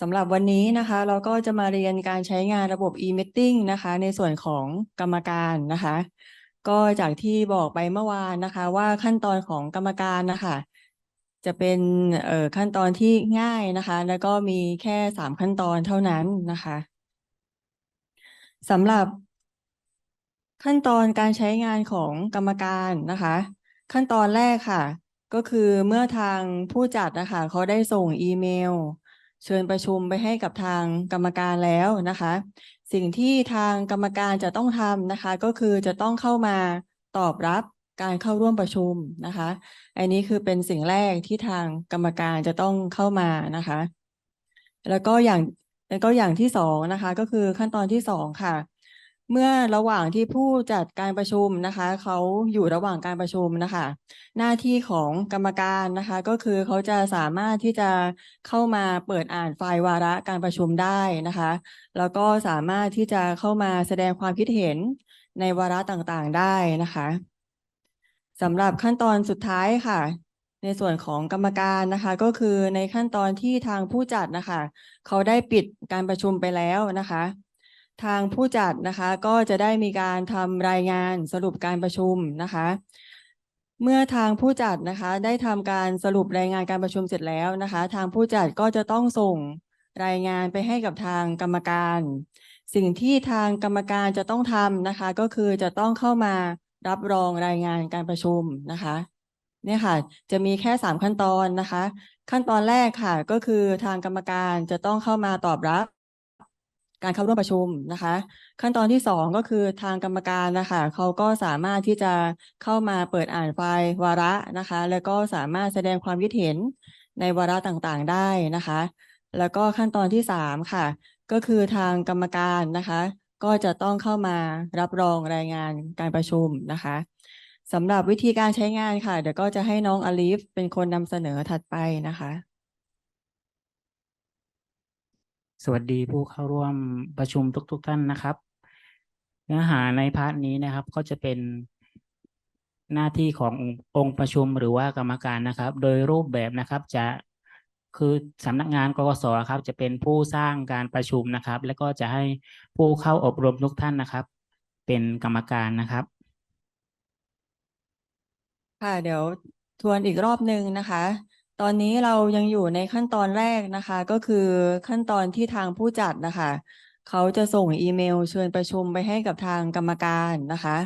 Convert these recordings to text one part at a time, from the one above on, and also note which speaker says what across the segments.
Speaker 1: สำหรับวันนี้นะคะ เราก็จะมาเรียนการใช้งานระบบ e-meeting นะคะ ในส่วนของกรรมการนะคะ ก็จากที่บอกไปเมื่อวานนะคะ ว่าขั้นตอนของกรรมการนะคะ จะเป็นเอ่อขั้นตอนที่ง่ายนะคะ แล้วก็มีแค่สามขั้นตอนเท่านั้นนะคะสำหรับ ขั้นตอนการใช้งานของกรรมการนะคะ ขั้นตอนแรกค่ะ ก็คือเมื่อทางผู้จัดนะคะเขาได้ส่งอีเมล เชิญประชุมไปให้กับทางกรรมการแล้วนะคะ สิ่งที่ทางกรรมการจะต้องทำนะคะ ก็คือจะต้องเข้ามาตอบรับการเข้าร่วมประชุมนะคะ อันนี้คือเป็นสิ่งแรกที่ทางกรรมการจะต้องเข้ามานะคะ แล้วก็อย่างแล้วก็อย่างที่สองนะคะ ก็คือขั้นตอนที่สองค่ะ เมื่อระหว่างที่ผู้จัดการประชุมนะคะเขาอยู่ระหว่างการประชุมนะคะ หน้าที่ของกรรมการนะคะ ก็คือเขาจะสามารถที่จะเข้ามาเปิดอ่านไฟล์วาระการประชุมได้นะคะ แล้วก็สามารถที่จะเข้ามาแสดงความคิดเห็นในวาระต่างๆได้นะคะสำหรับขั้นตอนสุดท้ายค่ะ ในส่วนของกรรมการนะคะ ก็คือในขั้นตอนที่ทางผู้จัดนะคะเขาได้ปิดการประชุมไปแล้วนะคะ ทางผู้จัดนะคะ ก็จะได้มีการทำรายงานสรุปการประชุมนะคะ เมื่อทางผู้จัดนะคะ ได้ทำการสรุปรายงานการประชุมเสร็จแล้วนะคะ ทางผู้จัดก็จะต้องส่งรายงานไปให้กับทางกรรมการ สิ่งที่ทางกรรมการจะต้องทำนะคะ ก็คือจะต้องเข้ามารับรองรายงานการประชุมนะคะเนี่ยค่ะ จะมีแค่สามขั้นตอนนะคะ ขั้นตอนแรกค่ะ ก็คือทางกรรมการจะต้องเข้ามาตอบรับ การเข้าร่วมประชุมนะคะ ขั้นตอนที่สองก็คือทางกรรมการนะคะเขาก็สามารถที่จะเข้ามาเปิดอ่านไฟล์วาระนะคะ แล้วก็สามารถแสดงความคิดเห็นในวาระต่างๆได้นะคะ แล้วก็ขั้นตอนที่สามค่ะ ก็คือทางกรรมการนะคะ ก็จะต้องเข้ามารับรองรายงานการประชุมนะคะสำหรับวิธีการใช้งานค่ะ เดี๋ยวก็จะให้น้องอลิฟเป็นคนนำเสนอถัดไปนะคะ
Speaker 2: สวัสดีผู้เข้าร่วมประชุมทุกๆท่านนะครับ เนื้อหาในพาร์ทนี้นะครับก็จะเป็นหน้าที่ขององค์ประชุมหรือว่ากรรมการนะครับ โดยรูปแบบนะครับจะคือสำนักงานกกสครับ จะเป็นผู้สร้างการประชุมนะครับ แล้วก็จะให้ผู้เข้าอบรมทุกท่านนะครับ เป็นกรรมการนะครับ
Speaker 1: ค่ะเดี๋ยวทวนอีกรอบหนึ่งนะคะ ตอนนี้เรายังอยู่ในขั้นตอนแรกนะคะ ก็คือขั้นตอนที่ทางผู้จัดนะคะ เขาจะส่งอีเมลเชิญประชุมไปให้กับทางกรรมการนะคะ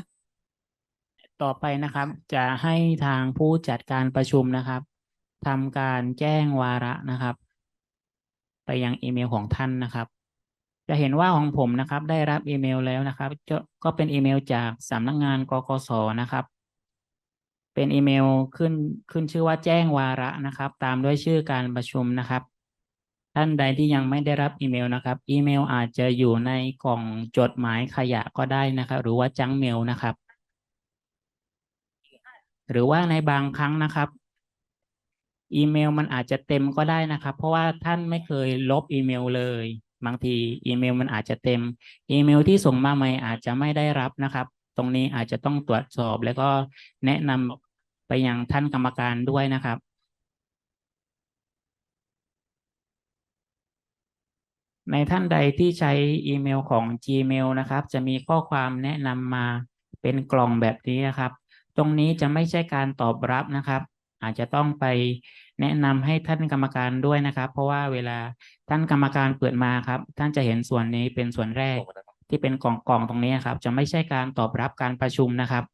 Speaker 2: ต่อไปนะครับ จะให้ทางผู้จัดการประชุมนะครับทำการแจ้งวาระนะครับ ไปยังอีเมลของท่านนะครับ จะเห็นว่าของผมนะครับ ได้รับอีเมลแล้วนะครับก็เป็นอีเมลจากสำนักงานกกสนะครับ เป็นอีเมลขึ้นขึ้นชื่อว่าแจ้งวาระนะครับ ตามด้วยชื่อการประชุมนะครับ ท่านใดที่ยังไม่ได้รับอีเมลนะครับ อีเมลอาจจะอยู่ในกล่องจดหมายขยะก็ได้นะครับ หรือว่าจังเมลนะครับ หรือว่าในบางครั้งนะครับอีเมลมันอาจจะเต็มก็ได้นะครับ เพราะว่าท่านไม่เคยลบอีเมลเลย บางทีอีเมลมันอาจจะเต็ม อีเมลที่ส่งมาใหม่อาจจะไม่ได้รับนะครับ ตรงนี้อาจจะต้องตรวจสอบแล้วก็แนะนำ ไปยังท่านกรรมการด้วยนะครับในท่านใดที่ใช้อีเมลของ Gmail นะครับ จะมีข้อความแนะนำมาเป็นกล่องแบบนี้นะครับ ตรงนี้จะไม่ใช่การตอบรับนะครับ อาจจะต้องไปแนะนำให้ท่านกรรมการด้วยนะครับ เพราะว่าเวลาท่านกรรมการเปิดมาครับ ท่านจะเห็นส่วนนี้เป็นส่วนแรกที่เป็นกล่องกล่องตรงนี้ครับ จะไม่ใช่การตอบรับการประชุมนะครับ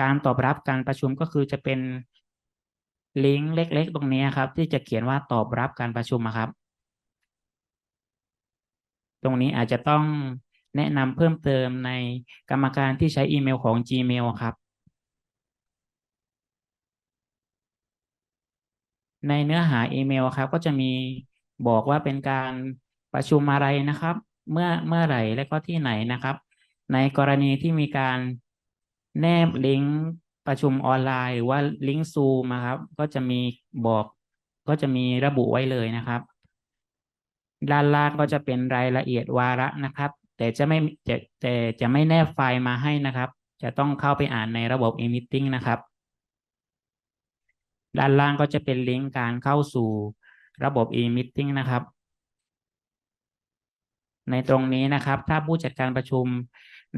Speaker 2: การตอบรับการประชุมก็คือจะเป็นลิงก์เล็ก ๆ ตรงนี้ครับ ที่จะเขียนว่าตอบรับการประชุมครับ ตรงนี้อาจจะต้องแนะนำเพิ่มเติมในกรรมการที่ใช้อีเมลของ Gmail ครับในเนื้อหาอีเมลครับ ก็จะมีบอกว่าเป็นการประชุมอะไรนะครับ เมื่อเมื่อไหร่และก็ที่ไหนนะครับ ในกรณีที่มีการ แนบลิงก์ประชุมออนไลน์ หรือว่าลิงก์ซูมครับ ก็จะมีบอกก็จะมีระบุไว้เลยนะครับ ด้านล่างก็จะเป็นรายละเอียดวาระนะครับ แต่จะไม่จะแต่จะไม่แนบไฟล์มาให้นะครับ จะต้องเข้าไปอ่านในระบบ e-meeting นะครับ ด้านล่างก็จะเป็นลิงก์การเข้าสู่ระบบ e-meeting นะครับ ในตรงนี้นะครับ ถ้าผู้จัดการประชุม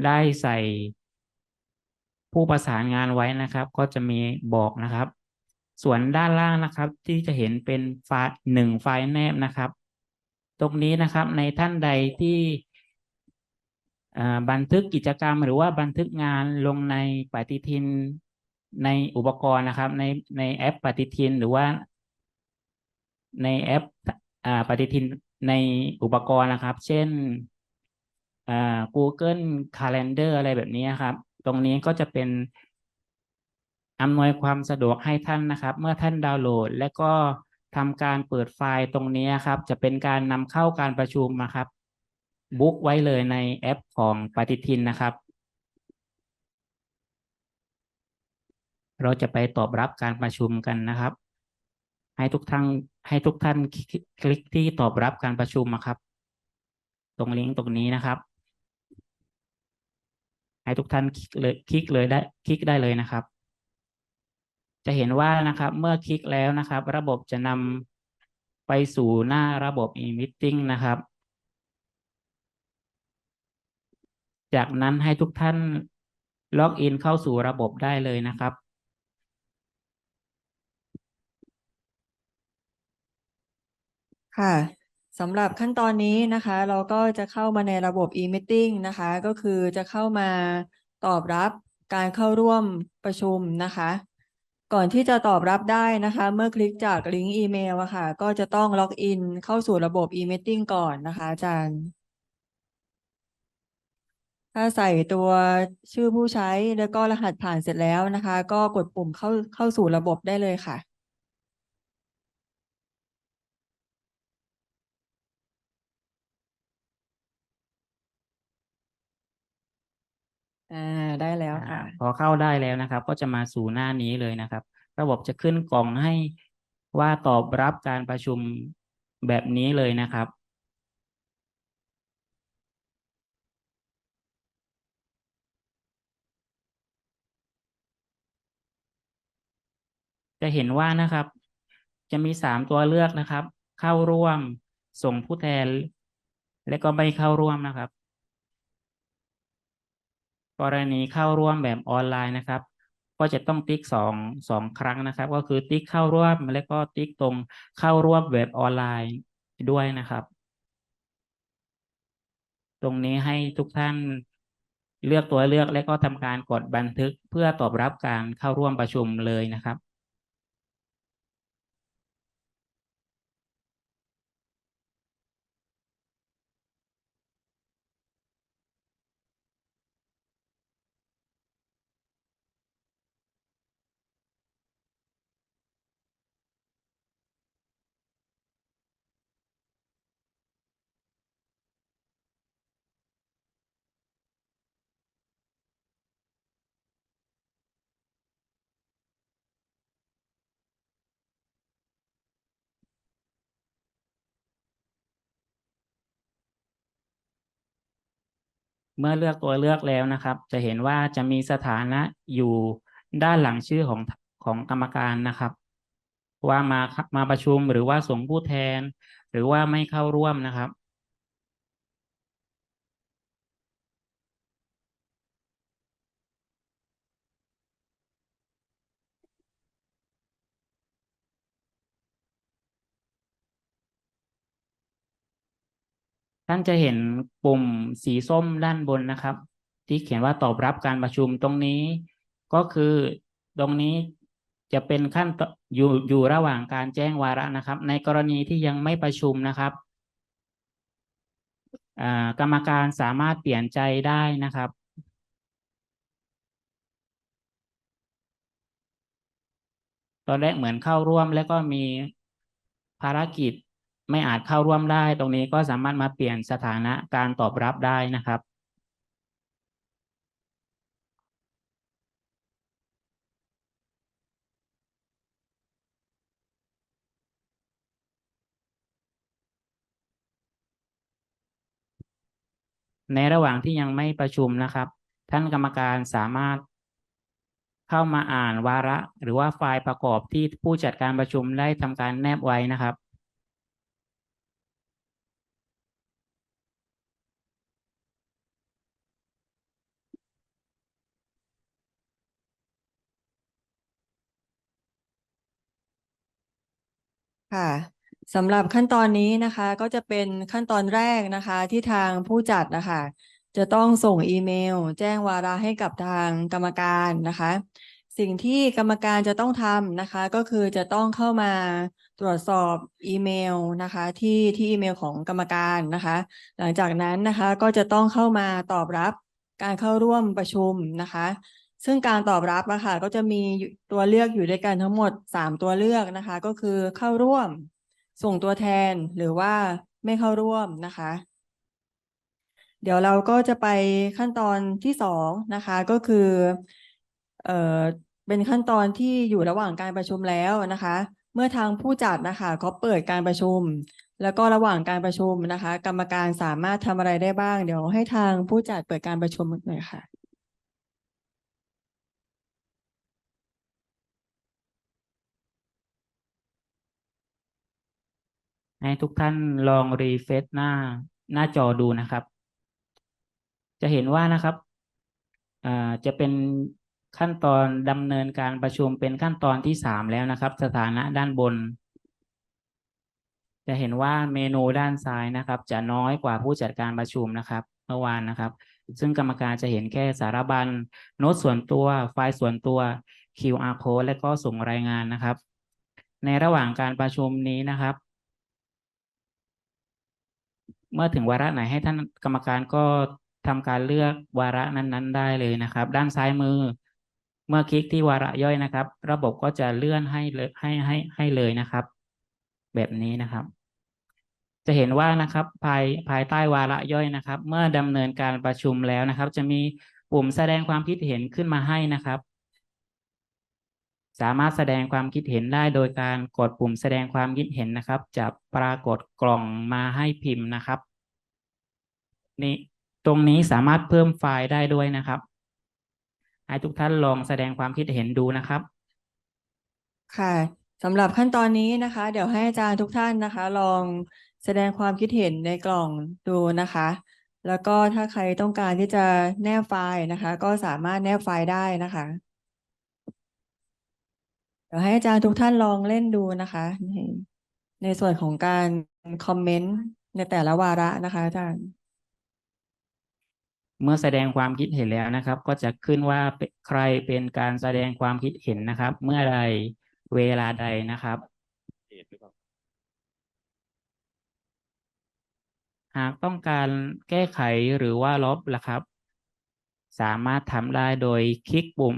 Speaker 2: ได้ใส่ ผู้ประสานงานไว้นะครับ ก็จะมีบอกนะครับ ส่วนด้านล่างนะครับ ที่จะเห็นเป็นไฟล์หนึ่งไฟล์แนบนะครับ ตรงนี้นะครับในท่านใดที่บันทึกกิจกรรมหรือว่าบันทึกงานลงในปฏิทินในอุปกรณ์นะครับ ในในแอปปฏิทินหรือว่า ในแอปอปฏิทินในอุปกรณ์นะครับ เช่น Google Calendar อะไรแบบนี้ครับ ตรงนี้ก็จะเป็นอำนวยความสะดวกให้ท่านนะครับ เมื่อท่านดาวน์โหลด และก็ทำการเปิดไฟล์ตรงนี้ครับ จะเป็นการนำเข้าการประชุมนะครับบุ๊กไว้เลยในแอปของปฏิทินนะครับ เราจะไปตอบรับการประชุมกันนะครับ ให้ทุกท่านให้ทุกท่านคลิกคลิกที่ตอบรับการประชุมนะครับ ตรงลิงก์ตรงนี้นะครับ ให้ทุกท่านคลิกเลยคลิกเลยได้คลิกได้เลยนะครับ จะเห็นว่านะครับเมื่อคลิกแล้วนะครับ ระบบจะนำไปสู่หน้าระบบ e-meeting นะครับ จากนั้นให้ทุกท่านล็อกอินเข้าสู่ระบบได้เลยนะครับ
Speaker 1: ค่ะ สำหรับขั้นตอนนี้นะคะ เราก็จะเข้ามาในระบบ e-meeting นะคะ ก็คือจะเข้ามาตอบรับการเข้าร่วมประชุมนะคะ ก่อนที่จะตอบรับได้นะคะ เมื่อคลิกจากลิงก์อีเมลอะค่ะ ก็จะต้องล็อกอินเข้าสู่ระบบ e-meeting ก่อนนะคะอาจารย์ ถ้าใส่ตัวชื่อผู้ใช้แล้วก็รหัสผ่านเสร็จแล้วนะคะ ก็กดปุ่มเข้าเข้าสู่ระบบได้เลยค่ะ อ่าได้แล้ว
Speaker 2: อ่า
Speaker 1: ค่ะ
Speaker 2: พอเข้าได้แล้วนะครับ ก็จะมาสู่หน้านี้เลยนะครับ ระบบจะขึ้นกล่องให้ว่าตอบรับการประชุมแบบนี้เลยนะครับ จะเห็นว่านะครับ จะมีสามตัวเลือกนะครับ เข้าร่วม ส่งผู้แทน และก็ไม่เข้าร่วมนะครับ กรณีเข้าร่วมแบบออนไลน์นะครับ ก็จะต้องติ๊กสองสองครั้งนะครับ ก็คือติ๊กเข้าร่วมและก็ติ๊กตรงเข้าร่วมแบบออนไลน์ด้วยนะครับ ตรงนี้ให้ทุกท่านเลือกตัวเลือกและก็ทำการกดบันทึกเพื่อตอบรับการเข้าร่วมประชุมเลยนะครับ เมื่อเลือกตัวเลือกแล้วนะครับ จะเห็นว่าจะมีสถานะอยู่ด้านหลังชื่อของของกรรมการนะครับ ว่ามามาประชุมหรือว่าส่งผู้แทน หรือว่าไม่เข้าร่วมนะครับ ท่านจะเห็นปุ่มสีส้มด้านบนนะครับ ที่เขียนว่าตอบรับการประชุมตรงนี้ ก็คือตรงนี้จะเป็นขั้นอยู่อยู่ระหว่างการแจ้งวาระนะครับ ในกรณีที่ยังไม่ประชุมนะครับกรรมการสามารถเปลี่ยนใจได้นะครับ ตอนแรกเหมือนเข้าร่วมแล้วก็มีภารกิจ ไม่อาจเข้าร่วมได้ ตรงนี้ก็สามารถมาเปลี่ยนสถานะการตอบรับได้นะครับ ในระหว่างที่ยังไม่ประชุมนะครับ ท่านกรรมการสามารถเข้ามาอ่านวาระ หรือว่าไฟล์ประกอบที่ผู้จัดการประชุมได้ทำการแนบไว้นะครับ
Speaker 1: ค่ะสำหรับขั้นตอนนี้นะคะ ก็จะเป็นขั้นตอนแรกนะคะ ที่ทางผู้จัดนะคะ จะต้องส่งอีเมล แจ้งวาระให้กับทางกรรมการนะคะ สิ่งที่กรรมการจะต้องทำนะคะ ก็คือจะต้องเข้ามาตรวจสอบอีเมลนะคะ ที่ที่อีเมลของกรรมการนะคะ หลังจากนั้นนะคะก็จะต้องเข้ามาตอบรับการเข้าร่วมประชุมนะคะ ซึ่งการตอบรับอะค่ะก็จะมีตัวเลือกอยู่ด้วยกันทั้งหมดสามตัวเลือกนะคะ ก็คือเข้าร่วม ส่งตัวแทนหรือว่าไม่เข้าร่วมนะคะ เดี๋ยวเราก็จะไปขั้นตอนที่สองนะคะ ก็คือเอ่อเป็นขั้นตอนที่อยู่ระหว่างการประชุมแล้วนะคะ เมื่อทางผู้จัดนะคะเขาเปิดการประชุม แล้วก็ระหว่างการประชุมนะคะ กรรมการสามารถทำอะไรได้บ้าง เดี๋ยวให้ทางผู้จัดเปิดการประชุมหน่อยค่ะ
Speaker 2: ให้ทุกท่านลองรีเฟซหน้าหน้าจอดูนะครับ จะเห็นว่านะครับจะเป็นขั้นตอนดำเนินการประชุมเป็นขั้นตอนที่สามแล้วนะครับ สถานะด้านบน จะเห็นว่าเมนูด้านซ้ายนะครับ จะน้อยกว่าผู้จัดการประชุมนะครับเมื่อวานนะครับ ซึ่งกรรมการจะเห็นแค่สารบัญโน้ตส่วนตัวไฟล์ส่วนตัว QR code และก็ส่งรายงานนะครับ ในระหว่างการประชุมนี้นะครับ เมื่อถึงวาระไหนให้ท่านกรรมการก็ทำการเลือกวาระนั้นๆ ได้เลยนะครับ ด้านซ้ายมือ เมื่อคลิกที่วาระย่อยนะครับ ระบบก็จะเลื่อนให้เลยให้ให้ให้เลยนะครับ แบบนี้นะครับ จะเห็นว่านะครับภายภายใต้วาระย่อยนะครับ เมื่อดำเนินการประชุมแล้วนะครับ จะมีปุ่มแสดงความคิดเห็นขึ้นมาให้นะครับ สามารถแสดงความคิดเห็นได้โดยการกดปุ่มแสดงความคิดเห็นนะครับ จะปรากฏกล่องมาให้พิมพ์นะครับนี่ตรงนี้สามารถเพิ่มไฟล์ได้ด้วยนะครับ ให้ทุกท่านลองแสดงความคิดเห็นดูนะครับ
Speaker 1: ค่ะสำหรับขั้นตอนนี้นะคะ เดี๋ยวให้อาจารย์ทุกท่านนะคะ ลองแสดงความคิดเห็นในกล่องดูนะคะ แล้วก็ถ้าใครต้องการที่จะแนบไฟล์นะคะ ก็สามารถแนบไฟล์ได้นะคะ เดี๋ยวให้อาจารย์ทุกท่านลองเล่นดูนะคะในในส่วนของการคอมเมนต์ในแต่ละวาระนะคะ อาจารย์
Speaker 2: เมื่อแสดงความคิดเห็นแล้วนะครับ ก็จะขึ้นว่าใครเป็นการแสดงความคิดเห็นนะครับ เมื่อใดเวลาใดนะครับหากต้องการแก้ไขหรือว่าลบล่ะครับ สามารถทำได้โดยคลิกปุ่ม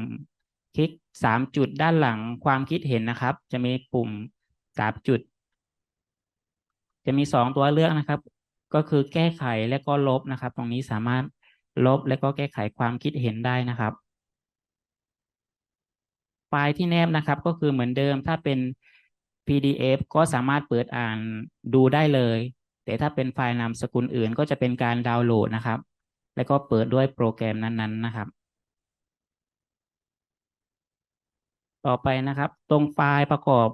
Speaker 2: คลิกสามจุดด้านหลังความคิดเห็นนะครับ จะมีปุ่มสามจุด จะมีสองตัวเลือกนะครับ ก็คือแก้ไขและก็ลบนะครับ ตรงนี้สามารถลบและก็แก้ไขความคิดเห็นได้นะครับ ไฟล์ที่แนบนะครับก็คือเหมือนเดิมถ้าเป็น PDF ก็สามารถเปิดอ่านดูได้เลย แต่ถ้าเป็นไฟล์นามสกุลอื่นก็จะเป็นการดาวน์โหลดนะครับ แล้วก็เปิดด้วยโปรแกรมนั้นๆนะครับ ต่อไปนะครับ ตรงไฟล์ประกอบ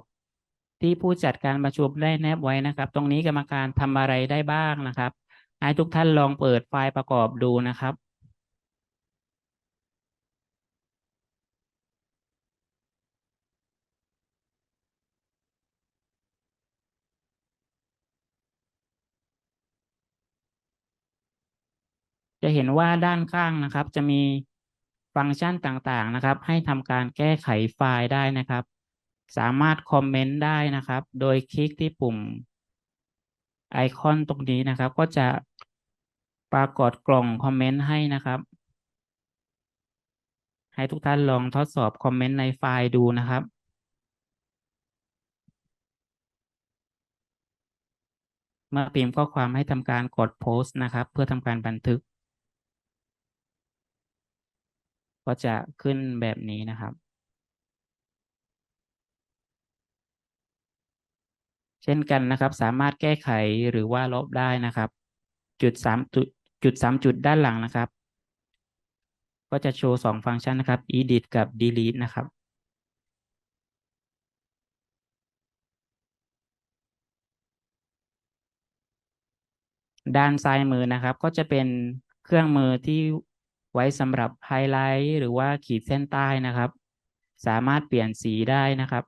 Speaker 2: ที่ผู้จัดการประชุมได้แนบไว้นะครับ ตรงนี้กรรมการทำอะไรได้บ้างนะครับให้ทุกท่านลองเปิดไฟล์ประกอบดูนะครับจะเห็นว่าด้านข้างนะครับ จะมี ฟังก์ชันต่างๆนะครับ ให้ทำการแก้ไขไฟล์ได้นะครับ สามารถคอมเมนต์ได้นะครับ โดยคลิกที่ปุ่มไอคอนตรงนี้นะครับ ก็จะปรากฏกล่องคอมเมนต์ให้นะครับ ให้ทุกท่านลองทดสอบคอมเมนต์ในไฟล์ดูนะครับเมื่อพิมพ์ข้อความให้ทำการกดโพสต์นะครับ เพื่อทำการบันทึก ก็จะขึ้นแบบนี้นะครับ เช่นกันนะครับ สามารถแก้ไขหรือว่าลบได้นะครับ จุดสามจุดจุดสามจุดด้านหลังนะครับ ก็จะโชว์สองฟังก์ชันนะครับ edit กับ delete นะครับด้านซ้ายมือนะครับ ก็จะเป็นเครื่องมือที่ ไว้สำหรับไฮไลท์หรือว่าขีดเส้นใต้นะครับ สามารถเปลี่ยนสีได้นะครับ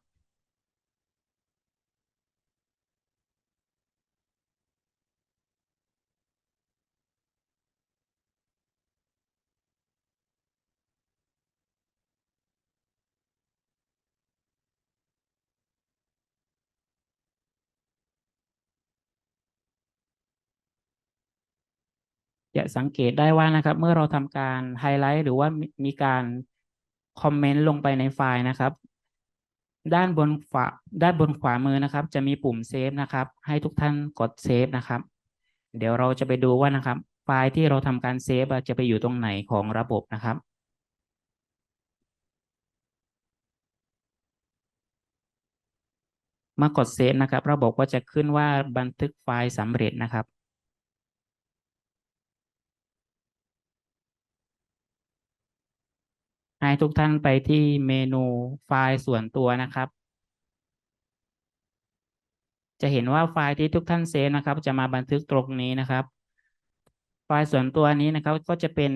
Speaker 2: จะสังเกตได้ว่านะครับ เมื่อเราทำการไฮไลท์หรือว่ามีการคอมเมนต์ลงไปในไฟล์นะครับ ด้านบนขวาด้านบนขวามือนะครับ จะมีปุ่มเซฟนะครับ ให้ทุกท่านกดเซฟนะครับ เดี๋ยวเราจะไปดูว่านะครับ ไฟล์ที่เราทำการเซฟจะไปอยู่ตรงไหนของระบบนะครับมากดเซฟนะครับ ระบบก็จะขึ้นว่าบันทึกไฟล์สำเร็จนะครับ ให้ทุกท่านไปที่เมนูไฟล์ส่วนตัวนะครับ จะเห็นว่าไฟล์ที่ทุกท่านเซฟนะครับ จะมาบันทึกตรงนี้นะครับ ไฟล์ส่วนตัวนี้นะครับก็จะเป็น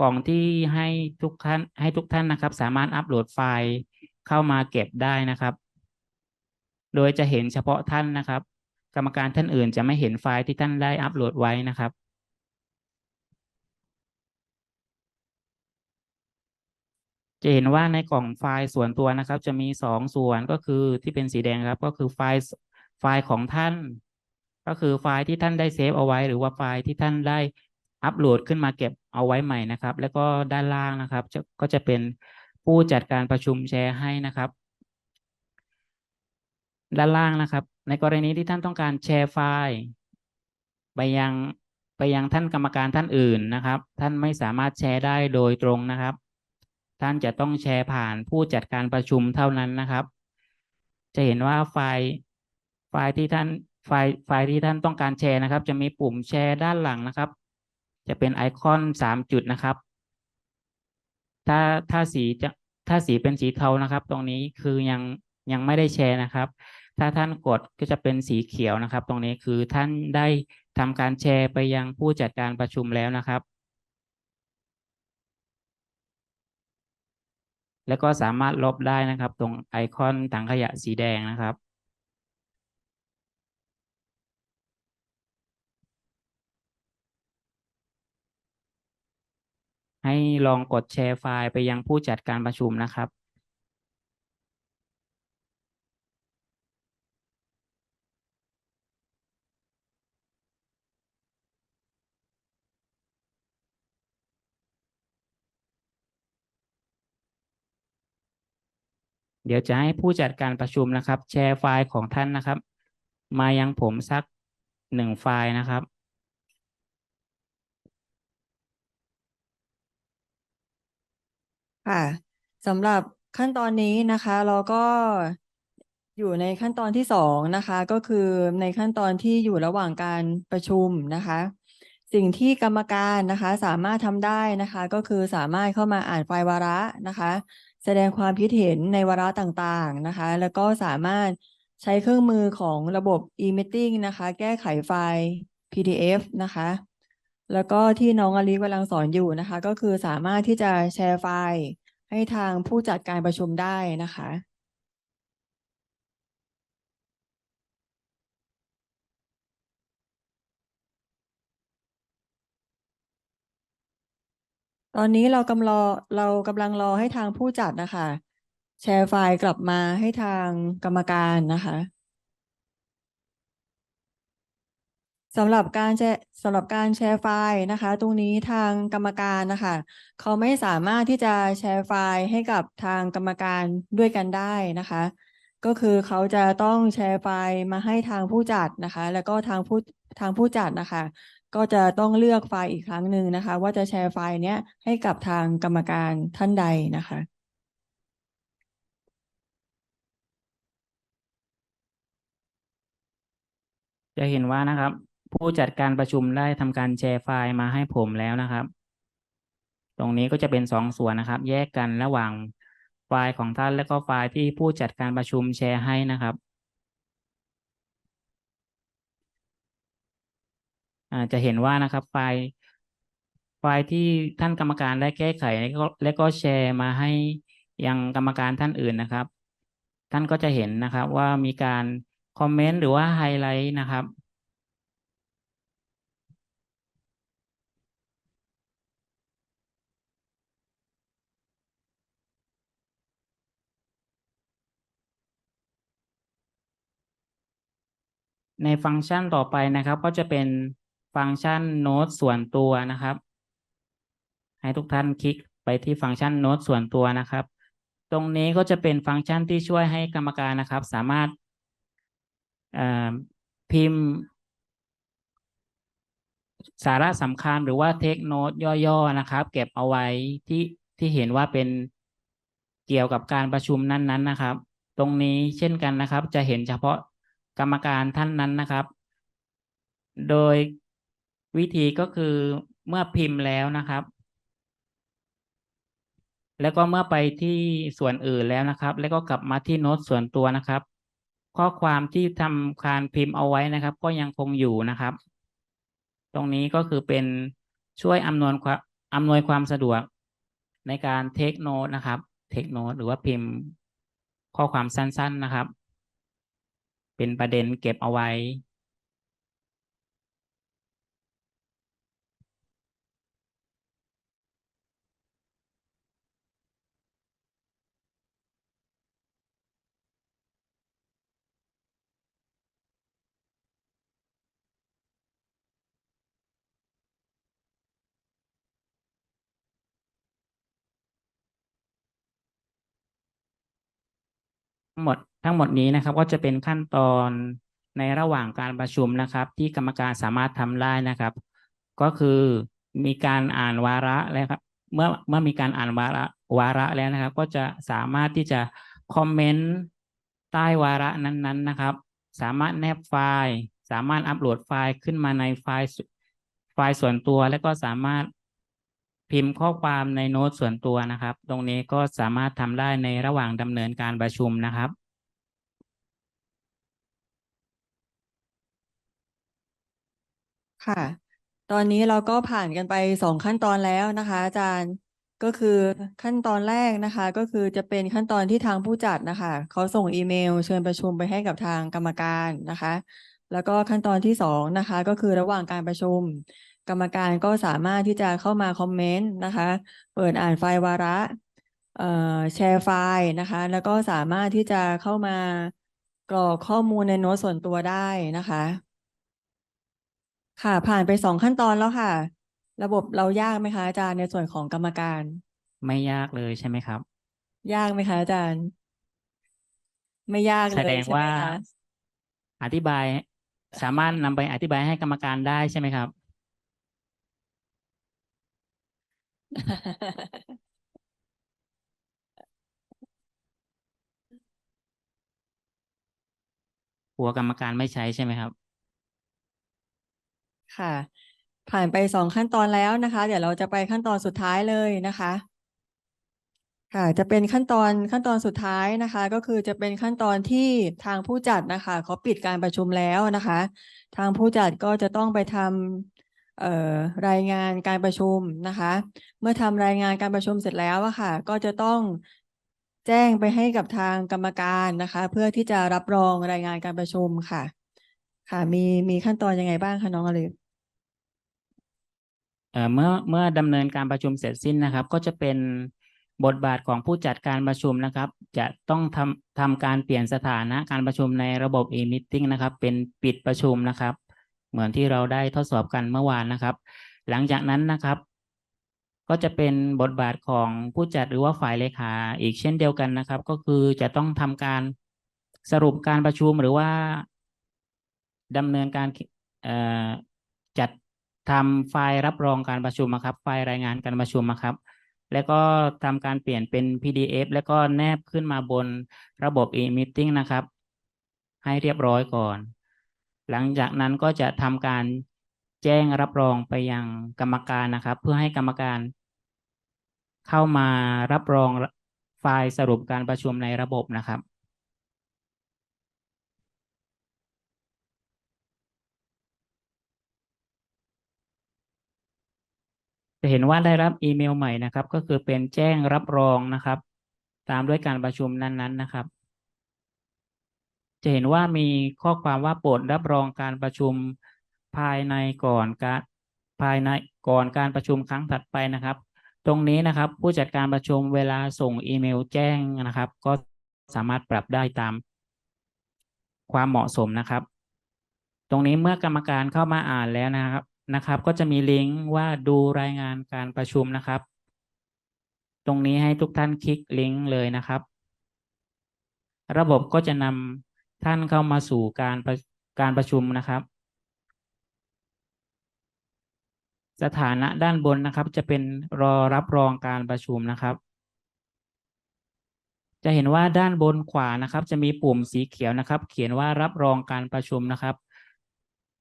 Speaker 2: กล่องที่ให้ทุกท่านให้ทุกท่านนะครับ สามารถอัปโหลดไฟล์เข้ามาเก็บได้นะครับ โดยจะเห็นเฉพาะท่านนะครับ กรรมการท่านอื่นจะไม่เห็นไฟล์ที่ท่านได้อัปโหลดไว้นะครับ จะเห็นว่าในกล่องไฟล์ส่วนตัวนะครับ จะมีสองส่วนก็คือที่เป็นสีแดงครับก็คือไฟล์ไฟล์ของท่าน ก็คือไฟล์ที่ท่านได้เซฟเอาไว้ หรือว่าไฟล์ที่ท่านได้อัปโหลดขึ้นมาเก็บเอาไว้ใหม่นะครับ แล้วก็ด้านล่างนะครับ ก็จะเป็นผู้จัดการประชุมแชร์ให้นะครับ ด้านล่างนะครับ ในกรณีที่ท่านต้องการแชร์ไฟล์ไปยังไปยังท่านกรรมการท่านอื่นนะครับ ท่านไม่สามารถแชร์ได้โดยตรงนะครับ ท่านจะต้องแชร์ผ่านผู้จัดการประชุมเท่านั้นนะครับ จะเห็นว่าไฟล์ไฟล์ที่ท่านไฟล์ไฟล์ที่ท่านต้องการแชร์นะครับ จะมีปุ่มแชร์ด้านหลังนะครับ จะเป็นไอคอนสามจุดนะครับ ถ้าถ้าสีจะถ้าสีเป็นสีเทานะครับ ตรงนี้คือยังยังไม่ได้แชร์นะครับ ถ้าท่านกดก็จะเป็นสีเขียวนะครับ ตรงนี้คือท่านได้ทำการแชร์ไปยังผู้จัดการประชุมแล้วนะครับ แล้วก็สามารถลบได้นะครับ ตรงไอคอนถังขยะสีแดงนะครับ ให้ลองกดแชร์ไฟล์ไปยังผู้จัดการประชุมนะครับ เดี๋ยวจะให้ผู้จัดการประชุมนะครับ แชร์ไฟล์ของท่านนะครับ มายังผมสักหนึ่งไฟล์นะครับ
Speaker 1: ค่ะสำหรับขั้นตอนนี้นะคะ เราก็อยู่ในขั้นตอนที่สองนะคะ ก็คือในขั้นตอนที่อยู่ระหว่างการประชุมนะคะ สิ่งที่กรรมการนะคะ สามารถทำได้นะคะ ก็คือสามารถเข้ามาอ่านไฟล์วาระนะคะแสดงความคิดเห็นในวาระต่างๆนะคะ แล้วก็สามารถใช้เครื่องมือของระบบ e-meeting นะคะ แก้ไขไฟล์ PDF นะคะ แล้วก็ที่น้องอลิกำลังสอนอยู่นะคะ ก็คือสามารถที่จะแชร์ไฟล์ให้ทางผู้จัดการประชุมได้นะคะ ตอนนี้เรากำลังเรากำลังรอให้ทางผู้จัดนะคะ แชร์ไฟล์กลับมาให้ทางกรรมการนะคะสำหรับการแชร์สำหรับการแชร์ไฟล์นะคะ ตรงนี้ทางกรรมการนะคะเขาไม่สามารถที่จะแชร์ไฟล์ให้กับทางกรรมการด้วยกันได้นะคะ ก็คือเขาจะต้องแชร์ไฟล์มาให้ทางผู้จัดนะคะ แล้วก็ทางผู้ทางผู้จัดนะคะ ก็จะต้องเลือกไฟล์อีกครั้งหนึ่งนะคะ ว่าจะแชร์ไฟล์เนี้ยให้กับทางกรรมการท่านใดนะคะ
Speaker 2: จะเห็นว่านะครับ ผู้จัดการประชุมได้ทำการแชร์ไฟล์มาให้ผมแล้วนะครับ ตรงนี้ก็จะเป็นสองส่วนนะครับ แยกกันระหว่าง ไฟล์ของท่านและก็ไฟล์ที่ผู้จัดการประชุมแชร์ให้นะครับอาจะเห็นว่านะครับไฟล์ไฟล์ที่ท่านกรรมการได้แก้ไขและก็และก็แชร์มาให้ยังกรรมการท่านอื่นนะครับ ท่านก็จะเห็นนะครับว่ามีการคอมเมนต์หรือว่าไฮไลท์นะครับ ในฟังก์ชันต่อไปนะครับ ก็จะเป็นฟังก์ชันโน้ตส่วนตัวนะครับ ให้ทุกท่านคลิกไปที่ฟังก์ชันโน้ตส่วนตัวนะครับ ตรงนี้ก็จะเป็นฟังก์ชันที่ช่วยให้กรรมการนะครับ สามารถพิมพ์ สาระสำคัญหรือว่าเทคโนตย่อๆนะครับ เก็บเอาไว้ที่ที่เห็นว่าเป็นเกี่ยวกับการประชุมนั้นๆนะครับ ตรงนี้เช่นกันนะครับ จะเห็นเฉพาะ กรรมการท่านนั้นนะครับ โดยวิธีก็คือเมื่อพิมพ์แล้วนะครับ แล้วก็เมื่อไปที่ส่วนอื่นแล้วนะครับ แล้วก็กลับมาที่โน้ตส่วนตัวนะครับ ข้อความที่ทำการพิมพ์เอาไว้นะครับ ก็ยังคงอยู่นะครับ ตรงนี้ก็คือเป็นช่วยอำนวยความอำนวยความสะดวกในการเทคโน e นะครับ เทคโน e หรือว่าพิมพ์ข้อความสั้น ๆนะครับ เป็นประเด็นเก็บเอาไว้ หมดทั้งหมดนี้นะครับก็จะเป็นขั้นตอนในระหว่างการประชุมนะครับ ที่กรรมการสามารถทำได้นะครับ ก็คือมีการอ่านวาระแล้วครับเมื่อเมื่อมีการอ่านวาระวาระแล้วนะครับ ก็จะสามารถที่จะคอมเมนต์ใต้วาระนั้นๆนะครับ สามารถแนบไฟล์ สามารถอัปโหลดไฟล์ขึ้นมาในไฟล์ไฟล์ส่วนตัว แล้วก็สามารถพิมพ์ข้อความในโน้ตส่วนตัวนะครับ ตรงนี้ก็สามารถทำได้ในระหว่างดำเนินการประชุมนะครับ
Speaker 1: ค่ะ ตอนนี้เราก็ผ่านกันไปสองขั้นตอนแล้วนะคะ อาจารย์ก็คือขั้นตอนแรกนะคะ ก็คือจะเป็นขั้นตอนที่ทางผู้จัดนะคะเขาส่งอีเมล เชิญประชุมไปให้กับทางกรรมการนะคะ แล้วก็ขั้นตอนที่สองนะคะ ก็คือระหว่างการประชุม กรรมการก็สามารถที่จะเข้ามาคอมเมนต์นะคะ เปิดอ่านไฟล์วาระเอ่อแชร์ไฟล์นะคะ แล้วก็สามารถที่จะเข้ามากรอกข้อมูลในโน้ตส่วนตัวได้นะคะ ค่ะ ผ่านไปสองขั้นตอนแล้วค่ะ ระบบเรายากไหมคะอาจารย์ในส่วนของกรรมการ
Speaker 2: ไม่ยากเลยใช่ไหมครับ
Speaker 1: ยากไหมคะอาจารย์ ไม่ยาก
Speaker 2: แส
Speaker 1: เลย
Speaker 2: ดง
Speaker 1: ใช่ไหม
Speaker 2: ว่า
Speaker 1: คะ
Speaker 2: อธิบาย สามารถนำไปอธิบายให้กรรมการได้ใช่ไหมครับ หัวกรรมการไม่ใช้ใช่ไหมครับ
Speaker 1: ค่ะ ผ่านไปสองขั้นตอนแล้วนะคะ เดี๋ยวเราจะไปขั้นตอนสุดท้ายเลยนะคะ ค่ะ จะเป็นขั้นตอนขั้นตอนสุดท้ายนะคะ ก็คือจะเป็นขั้นตอนที่ทางผู้จัดนะคะเขาปิดการประชุมแล้วนะคะ ทางผู้จัดก็จะต้องไปทำรายงานการประชุมนะคะ เมื่อทำรายงานการประชุมเสร็จแล้วอะค่ะ ก็จะต้องแจ้งไปให้กับทางกรรมการนะคะ เพื่อที่จะรับรองรายงานการประชุมค่ะ ค่ะมีมีขั้นตอนยังไงบ้างคะน้องอลิฟ
Speaker 2: เอ่อเมื่อเมื่อดำเนินการประชุมเสร็จสิ้นนะครับ ก็จะเป็นบทบาทของผู้จัดการประชุมนะครับ จะต้องทำทำการเปลี่ยนสถานะการประชุมในระบบ e-meeting นะครับ เป็นปิดประชุมนะครับ เหมือนที่เราได้ทดสอบกันเมื่อวานนะครับ หลังจากนั้นนะครับ ก็จะเป็นบทบาทของผู้จัดหรือว่าฝ่ายเลขาอีกเช่นเดียวกันนะครับ ก็คือจะต้องทำการสรุปการประชุมหรือว่า ดำเนินการจัดทำไฟล์รับรองการประชุมอะครับ ไฟล์รายงานการประชุมอะครับ แล้วก็ทำการเปลี่ยนเป็น PDF แล้วก็แนบขึ้นมาบนระบบ e-meeting นะครับ ให้เรียบร้อยก่อน หลังจากนั้นก็จะทำการแจ้งรับรองไปยังกรรมการนะครับ เพื่อให้กรรมการ เข้ามารับรองไฟล์สรุปการประชุมในระบบนะครับ จะเห็นว่าได้รับอีเมลใหม่นะครับ ก็คือเป็นแจ้งรับรองนะครับ ตามด้วยการประชุมนั้นๆนะครับ จะเห็นว่ามีข้อความว่าโปรดรับรองการประชุมภายในก่อนการภายในก่อนการประชุมครั้งถัดไปนะครับ ตรงนี้นะครับ ผู้จัดการประชุมเวลาส่งอีเมลแจ้งนะครับ ก็สามารถปรับได้ตามความเหมาะสมนะครับ ตรงนี้เมื่อกรรมการเข้ามาอ่านแล้วนะครับ นะครับ ก็จะมีลิงก์ว่าดูรายงานการประชุมนะครับ ตรงนี้ให้ทุกท่านคลิกลิงก์เลยนะครับ ระบบก็จะนำท่านเข้ามาสู่การประการประชุมนะครับ สถานะด้านบนนะครับ จะเป็นรอรับรองการประชุมนะครับ จะเห็นว่าด้านบนขวานะครับ จะมีปุ่มสีเขียวนะครับ เขียนว่ารับรองการประชุมนะครับ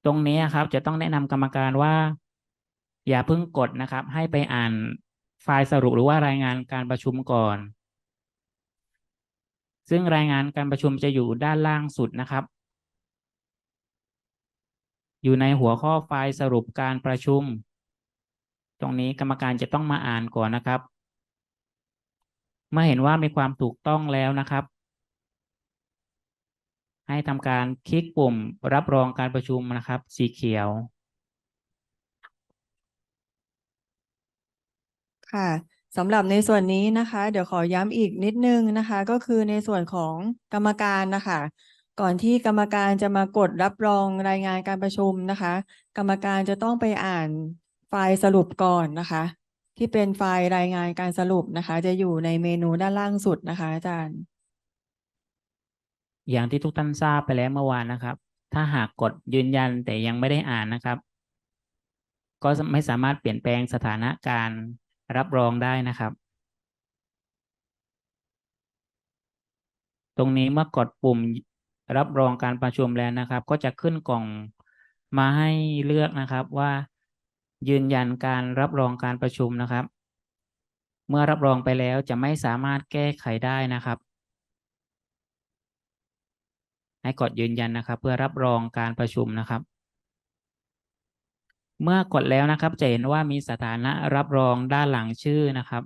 Speaker 2: ตรงนี้ครับ จะต้องแนะนำกรรมการว่า อย่าเพิ่งกดนะครับ ให้ไปอ่านไฟล์สรุปหรือว่ารายงานการประชุมก่อน ซึ่งรายงานการประชุมจะอยู่ด้านล่างสุดนะครับ อยู่ในหัวข้อไฟล์สรุปการประชุม ตรงนี้กรรมการจะต้องมาอ่านก่อนนะครับ เมื่อเห็นว่ามีความถูกต้องแล้วนะครับ ให้ทำการคลิกปุ่มรับรองการประชุมนะครับ สีเขียว
Speaker 1: ค่ะสำหรับในส่วนนี้นะคะ เดี๋ยวขอย้ำอีกนิดนึงนะคะ ก็คือในส่วนของกรรมการนะคะ ก่อนที่กรรมการจะมากดรับรองรายงานการประชุมนะคะ กรรมการจะต้องไปอ่านไฟล์สรุปก่อนนะคะ ที่เป็นไฟล์รายงานการสรุปนะคะ จะอยู่ในเมนูด้านล่างสุดนะคะอาจารย์
Speaker 2: อย่างที่ทุกท่านทราบไปแล้วเมื่อวานนะครับ ถ้าหากกดยืนยันแต่ยังไม่ได้อ่านนะครับ ก็ไม่สามารถเปลี่ยนแปลงสถานะการรับรองได้นะครับ ตรงนี้เมื่อกดปุ่มรับรองการประชุมแล้วนะครับ ก็จะขึ้นกล่องมาให้เลือกนะครับว่า ยืนยันการรับรองการประชุมนะครับ เมื่อรับรองไปแล้วจะไม่สามารถแก้ไขได้นะครับ ให้กดยืนยันนะครับ เพื่อรับรองการประชุมนะครับ เมื่อกดแล้วนะครับจะเห็นว่ามีสถานะรับรองด้านหลังชื่อนะครับ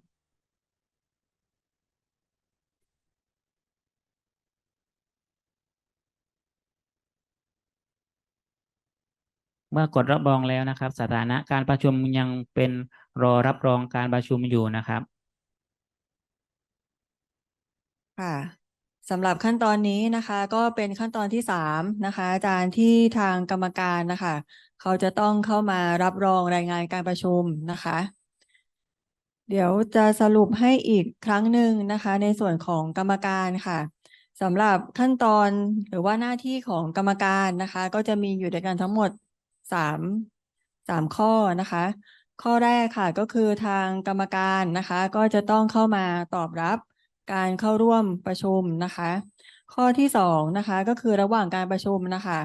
Speaker 2: เมื่อกดรับรองแล้วนะครับ สถานะการประชุมยังเป็นรอรับรองการประชุมอยู่นะครับ
Speaker 1: ค่ะ สำหรับขั้นตอนนี้นะคะ ก็เป็นขั้นตอนที่สามนะคะ อาจารย์ที่ทางกรรมการนะคะ เขาจะต้องเข้ามารับรองรายงานการประชุมนะคะ เดี๋ยวจะสรุปให้อีกครั้งหนึ่งนะคะ ในส่วนของกรรมการค่ะสำหรับขั้นตอนหรือว่าหน้าที่ของกรรมการนะคะ ก็จะมีอยู่ด้วยกันทั้งหมดสามสามข้อนะคะ ข้อแรกค่ะก็คือทางกรรมการนะคะ ก็จะต้องเข้ามาตอบรับ การเข้าร่วมประชุมนะคะ ข้อที่สองนะคะก็คือระหว่างการประชุมนะคะ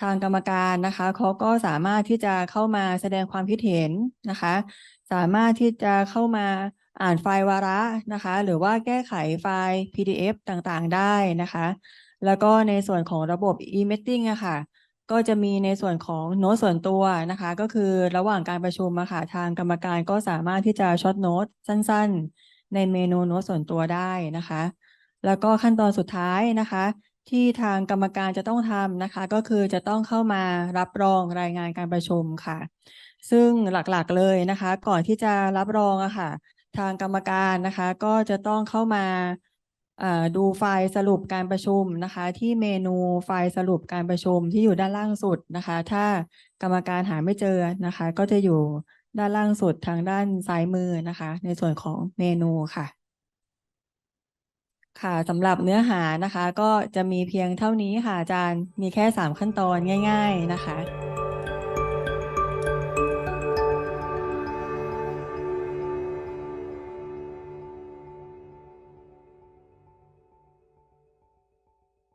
Speaker 1: ทางกรรมการนะคะเขาก็สามารถที่จะเข้ามาแสดงความคิดเห็นนะคะ สามารถที่จะเข้ามาอ่านไฟล์วาระนะคะ หรือว่าแก้ไขไฟล์ PDF ต่างๆ ได้นะคะ แล้วก็ในส่วนของระบบ e-meeting อะค่ะ ก็จะมีในส่วนของโน้ตส่วนตัวนะคะ ก็คือระหว่างการประชุมอะค่ะทางกรรมการก็สามารถที่จะช็อตโน้ตสั้น ๆ ในเมนูโน้ตส่วนตัวได้นะคะ แล้วก็ขั้นตอนสุดท้ายนะคะ ที่ทางกรรมการจะต้องทำนะคะ ก็คือจะต้องเข้ามารับรองรายงานการประชุมค่ะ ซึ่งหลักๆเลยนะคะ ก่อนที่จะรับรองอะค่ะ ทางกรรมการนะคะ ก็จะต้องเข้ามาอ่าดูไฟล์สรุปการประชุมนะคะ ที่เมนูไฟล์สรุปการประชุมที่อยู่ด้านล่างสุดนะคะ ถ้ากรรมการหาไม่เจอนะคะ ก็จะอยู่ ด้านล่างสุดทางด้านซ้ายมือนะคะ ในส่วนของเมนูค่ะ ค่ะสำหรับเนื้อหานะคะ ก็จะมีเพียงเท่านี้ค่ะอาจารย์มีแค่สามขั้นตอนง่าย ๆนะคะ